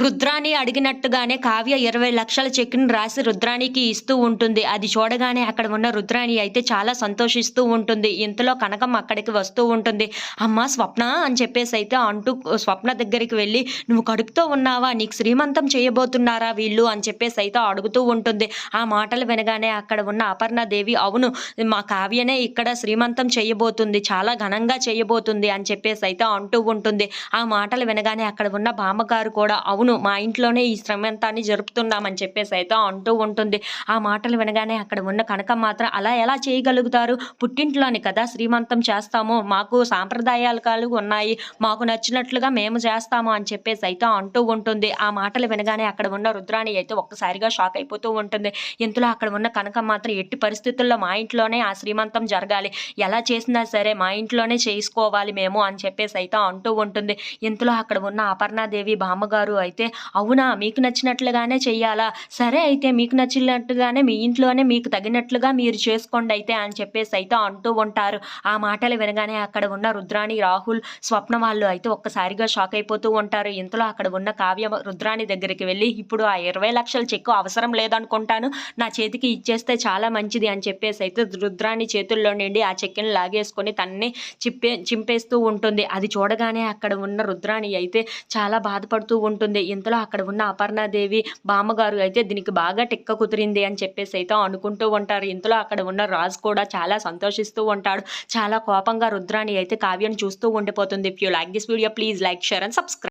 రుద్రాణి అడిగినట్టుగానే కావ్య ఇరవై లక్షల చెక్ని రాసి రుద్రాణికి ఇస్తూ ఉంటుంది. అది చూడగానే అక్కడ ఉన్న రుద్రాణి అయితే చాలా సంతోషిస్తూ ఉంటుంది. ఇంతలో కనకం అక్కడికి వస్తూ ఉంటుంది. అమ్మ స్వప్న అని చెప్పేసి అయితే అంటూ స్వప్న దగ్గరికి వెళ్ళి నువ్వు కడుపుతో ఉన్నావా? నీకు శ్రీమంతం చేయబోతున్నారా వీళ్ళు? అని చెప్పేసి అయితే అడుగుతూ ఉంటుంది. ఆ మాటలు వినగానే అక్కడ ఉన్న అపర్ణదేవి అవును మా కావ్యనే ఇక్కడ శ్రీమంతం చేయబోతుంది. చాలా ఘనంగా చేయబోతుంది అని చెప్పేసి అయితే అంటూ ఉంటుంది. ఆ మాటలు వినగానే అక్కడ ఉన్న బామ్మగారు కూడా అవును మా ఇంట్లోనే ఈ శ్రమంతాన్ని జరుపుతున్నామని చెప్పేసి అయితే అంటూ ఉంటుంది. ఆ మాటలు వినగానే అక్కడ ఉన్న కనక మాత్రం అలా ఎలా చేయగలుగుతారు? పుట్టింట్లోని కదా శ్రీమంతం చేస్తాము. మాకు సాంప్రదాయాలు కలిగి ఉన్నాయి. మాకు నచ్చినట్లుగా మేము చేస్తాము అని చెప్పేసి అయితే అంటూ ఉంటుంది. ఆ మాటలు వినగానే అక్కడ ఉన్న రుద్రాణి అయితే ఒక్కసారిగా షాక్ అయిపోతూ ఉంటుంది. ఇంతలో అక్కడ ఉన్న కనకం మాత్రం ఎట్టి పరిస్థితుల్లో మా ఇంట్లోనే ఆ శ్రీమంతం జరగాలి. ఎలా చేసినా సరే మా ఇంట్లోనే చేసుకోవాలి మేము అని చెప్పేసి అయితే అంటూ ఉంటుంది. ఇంతలో అక్కడ ఉన్న అపర్ణాదేవి బామ్మగారు అయితే అవునా? మీకు నచ్చినట్లుగానే చెయ్యాలా? సరే అయితే మీకు నచ్చినట్టుగానే మీ ఇంట్లోనే మీకు తగినట్లుగా మీరు చేసుకోండి అయితే అని చెప్పేసి అయితే అంటూ ఉంటారు. ఆ మాటలు వినగానే అక్కడ ఉన్న రుద్రాణి రాహుల్ స్వప్న వాళ్ళు అయితే ఒక్కసారిగా షాక్ అయిపోతూ ఉంటారు. ఇంతలో అక్కడ ఉన్న కావ్య రుద్రాణి దగ్గరికి వెళ్ళి ఇప్పుడు ఆ ఇరవై లక్షల చెక్కు అవసరం లేదనుకుంటాను. నా చేతికి ఇచ్చేస్తే చాలా మంచిది అని చెప్పేసి అయితే రుద్రాణి చేతుల్లో నుండి ఆ చెక్కిని లాగేసుకొని తన్ని చిప్పే చింపేస్తూ ఉంటుంది. అది చూడగానే అక్కడ ఉన్న రుద్రాణి అయితే చాలా బాధపడుతూ ఉంటుంది. ఇంతలో అక్కడ ఉన్న అపర్ణాదేవి బామ్మగారు అయితే దీనికి బాగా టిక్క కుదిరింది అని చెప్పేసి అయితే అనుకుంటూ ఉంటారు. ఇంతలో అక్కడ ఉన్న రాజు కూడా చాలా సంతోషిస్తూ ఉంటాడు. చాలా కోపంగా రుద్రాని అయితే కావ్యం చూస్తూ ఉండిపోతుంది. If you like this video please like share and subscribe